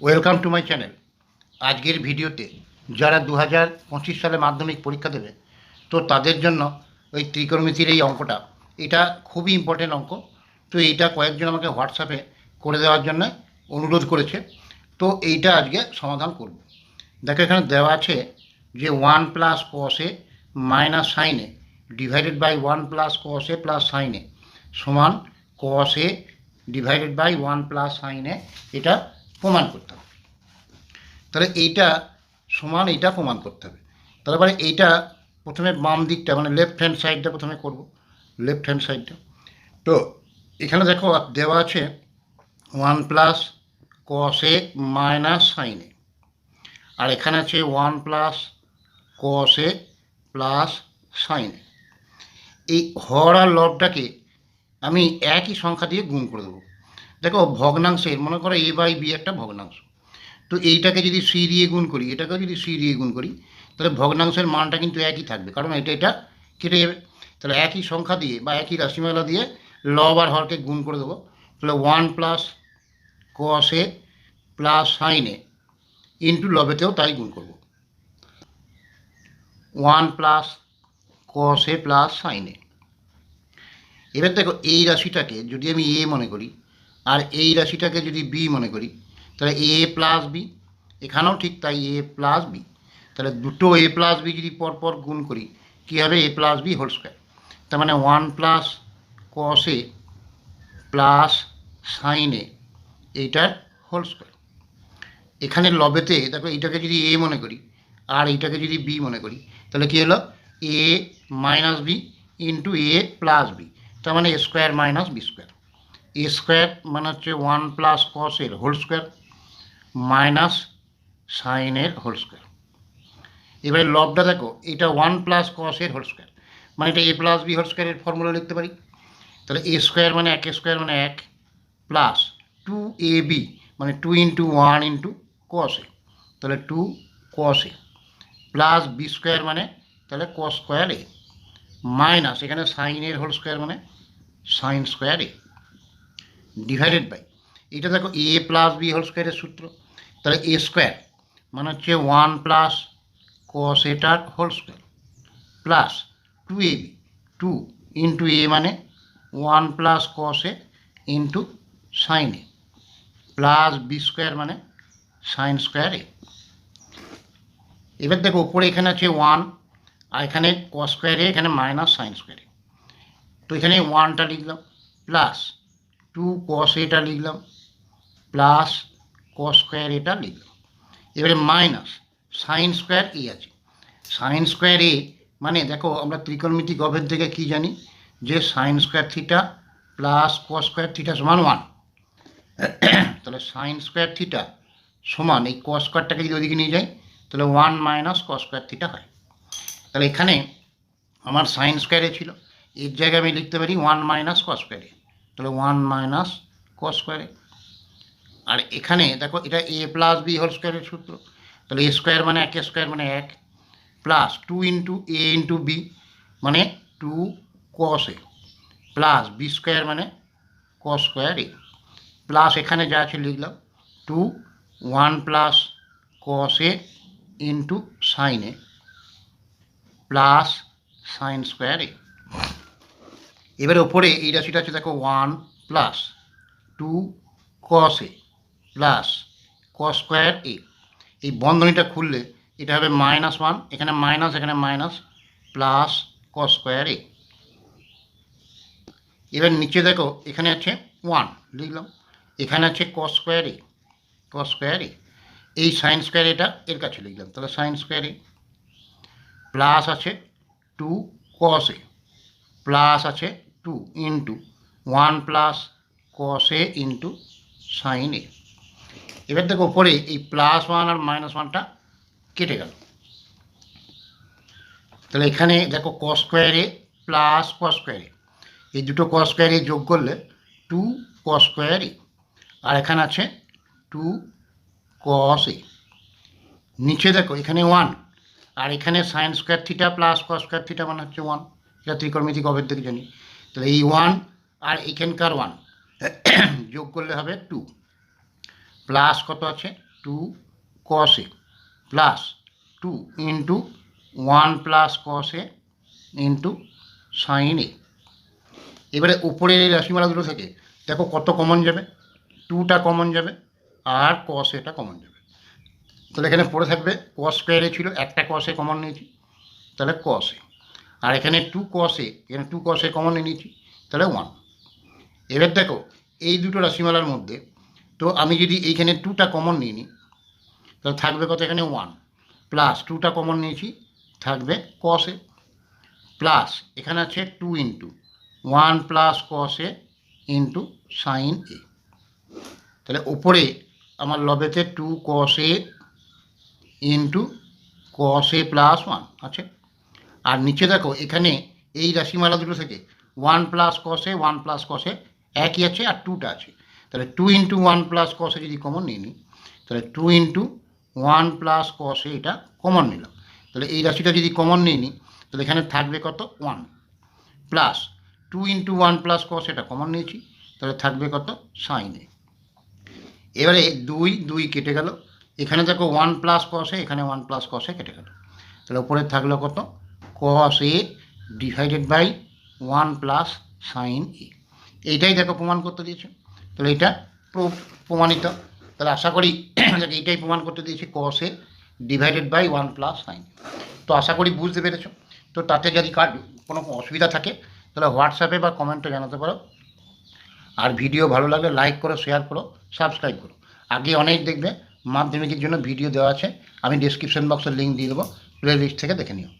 Welcome to my channel আজকের ভিডিওতে যারা দু হাজার পঁচিশ সালে মাধ্যমিক পরীক্ষা দেবে, তো তাদের জন্য ওই ত্রিকোণমিতির এই অঙ্কটা, এটা খুবই ইম্পর্টেন্ট অঙ্ক। তো এইটা কয়েকজন আমাকে হোয়াটসঅ্যাপে করে দেওয়ার জন্য অনুরোধ করেছে। তো এইটা আজকে সমাধান করব। দেখো এখানে দেওয়া আছে যে one plus cos A minus sin A divided by one plus cos A plus sin A সমান cos A divided by one plus sin A এটা প্রমাণ করতে হবে। তাহলে এইটা সমান, এইটা প্রমাণ করতে হবে। তারপরে এইটা প্রথমে বাম দিকটা মানে লেফট হ্যান্ড সাইডটা প্রথমে করব। লেফট হ্যান্ড সাইডটা তো এখানে দেখো দেওয়া আছে ওয়ান প্লাস কসে মাইনাস সাইনে আর এখানে আছে ওয়ান প্লাস কসে প্লাস সাইনে এই হর আর লবটাকে আমি একই সংখ্যা দিয়ে গুণ করে দেবো। দেখো ভগ্নাংশের মনে করো এ বাই বি একটা ভগ্নাংশ। তো এইটাকে যদি সি দিয়ে গুণ করি, এটাকেও যদি সি দিয়ে গুণ করি, তাহলে ভগ্নাংশের মানটা কিন্তু একই থাকবে। কারণ এটা এটা কেটে যাবে। তাহলে একই সংখ্যা দিয়ে বা একই রাশিমালা দিয়ে লব আর হরকে গুণ করে দেবো। তাহলে one plus cos A plus sine A into লবেতেও তাই গুণ করব। ওয়ান প্লাস কসে প্লাস সাইনে এবার দেখো এই রাশিটাকে যদি আমি এ মনে করি আর এই রাশিটাকে যদি বি মনে করি, তাহলে এ প্লাস বি এখানেও ঠিক তাই এ প্লাস বি তাহলে দুটো এ প্লাস বি যদি পরপর গুণ করি, কী হবে? A plus B whole square তার মানে ওয়ান প্লাস কসে প্লাস সাইনে এইটার হোল স্কোয়ার এখানে লবেতে, দেখো এইটাকে যদি এ মনে করি, আর এইটাকে যদি বি মনে করি, তাহলে কী হলো? A minus B into A plus B তার মানে A square minus B square A square মানে হচ্ছে ওয়ান প্লাস কসের হোল স্কোয়ার মাইনাস সাইনের হোল স্কোয়ার। এবারে লবটা দেখো, এটা ওয়ান প্লাস কসের হোল স্কোয়ার। মানে এটা এ প্লাস বি হোল স্কোয়ারের ফর্মুলা লিখতে পারি? তাহলে এ স্কোয়ার মানে এক স্কোয়ার মানে এক প্লাস টু এ বি মানে two into one into cos A. তাহলে two cos A. Plus B square মানে তাহলে কস স্কোয়ার এ। মাইনাস, এখানে সাইনের হোল স্কোয়ার মানে sine square A. Divided by. এটা দেখো এ প্লাস বি হোল স্কোয়ারের সূত্র। তাহলে এ স্কোয়ার মানে হচ্ছে ওয়ান প্লাস কস এটার whole square plus two A B. Two into A মানে one plus cos A into sine A. Plus B square মানে সাইন স্কোয়ার এ। এবার দেখো উপরে এখানে আছে ওয়ান আর এখানে কস স্কোয়ারে এখানে মাইনাস সাইন স্কোয়ারে তো এখানে ওয়ানটা লিখলাম, প্লাস টু কস এটা লিখলাম প্লাস কস স্কোয়ার এটা লিখলাম। এবারে মাইনাস সাইন স্কোয়ার এ আছে। সাইন স্কোয়ার এ মানে দেখো, আমরা ত্রিকোণমিতি গভের থেকে কি জানি? যে sine square theta plus cos square theta সমান ওয়ান তাহলে সাইন স্কোয়ার থিটা সমান, এই কস স্কোয়ারটাকে যদি ওদিকে নিয়ে যাই, তাহলে one minus cos square theta হয়। তাহলে এখানে আমার সাইন স্কোয়ারে ছিল। এর জায়গায় আমি লিখতে পারি ওয়ান মাইনাস কস স্কোয়ারে তাহলে ওয়ান মাইনাস কস স্কোয়ারে আর এখানে দেখো এটা এ প্লাস বি হোল স্কোয়ারের সূত্র। তাহলে এ স্কোয়ার মানে এক স্কোয়ার মানে এক plus two into A into B মানে two cos A plus B square মানে কস স্কোয়ার এ প্লাস এখানে যা আছে লিখলাম two one plus cos A into sine A plus sine square A এবারে ওপরে এই রাশিটা আছে দেখো one plus two cos A plus cos square A এই বন্ধনীটা খুললে এটা হবে মাইনাস ওয়ান এখানে মাইনাস এখানে minus plus cos square A এবার নিচে দেখো, এখানে আছে ওয়ান লিখলাম। এখানে আছে কস square A cos square A এই সাইন স্কোয়ার এটা এর কাছে লিখলাম, তাহলে সাইন স্কোয়ার এ প্লাস আছে টু কস এ প্লাস আছে two into one plus cos A into sine A এবার দেখো ওপরে এই প্লাস ওয়ান আর মাইনাস ওয়ানটা কেটে গেল। তাহলে এখানে দেখো কস স্কোয়ারে প্লাস কস স্কোয়ারে এই দুটো কস স্কোয়ারে যোগ করলে টু কস স্কোয়ারে আর এখানে আছে টু কস এ নিচে দেখো এখানে ওয়ান আর এখানে sine square theta plus cos square theta মানে হচ্ছে ওয়ান এটা ত্রিকোণমিতি গবের থেকে জানি। তাহলে এই ওয়ান আর এখানকার ওয়ান যোগ করলে হবে টু প্লাস কত আছে? Two cos A plus two into one plus cos A into sine A এবারে উপরের এই রাশিমালা দুটো থেকে দেখো কত কমন যাবে? টুটা কমন যাবে আর কস এটা কমন যাবে। তাহলে এখানে পড়ে থাকবে কস স্কোয়ারে ছিল, একটা কসে কমন নিয়েছি। তাহলে কসে আর এখানে টু কসে এখানে টু কসে কমন নিয়েছি, তাহলে ওয়ান এবার দেখো, এই দুটো রাশিমালার মধ্যে, তো আমি যদি এইখানে টুটা কমন নিয়ে নিই, তাহলে থাকবে কত এখানে ওয়ান প্লাস টুটা কমন নিয়েছি, থাকবে কসে প্লাস এখানে আছে two into one plus cos A into sin A তাহলে ওপরে আমার লবেতে two cos A into cos A plus one আছে? আর নিচে দেখো, এখানে এই রাশিমালা দুটো থেকে one plus cos A one plus cos A একই আছে আর টুটা আছে। তাহলে two into one plus cos A যদি কমন নিয়ে নিই, তাহলে two into one plus cos A এটা কমন নিলাম। তাহলে এই রাশিটা যদি কমন নিয়ে নিই, তাহলে এখানে থাকবে কত? One plus two into one plus cos এটা কমন নিয়েছি, তাহলে থাকবে কত? সাইনে এবারে দুই দুই কেটে গেল। এখানে দেখো ওয়ান প্লাস কসে এখানে ওয়ান প্লাস কসে কেটে গেল। তাহলে উপরে থাকল কত? Cos A divided by one plus sine A এইটাই দেখো প্রমাণ করতে দিয়েছে। তাহলে এটা প্রমাণিত। তাহলে আশা করি এইটাই প্রমাণ করতে দিয়েছি cos A divided by one plus sine তো আশা করি বুঝতে পেরেছ। তো তাতে যদি কার কোনো অসুবিধা থাকে, তাহলে হোয়াটসঅ্যাপে বা কমেন্টে জানাতে পারো। আর ভিডিও ভালো লাগলে লাইক করো শেয়ার করো সাবস্ক্রাইব করো। আগে অনেক দেখবে, মাধ্যমিকের জন্য ভিডিও দেওয়া আছে। আমি ডিসক্রিপশন বক্সের লিঙ্ক দিয়ে দেবো। প্লে লিস্ট থেকে দেখে নিও।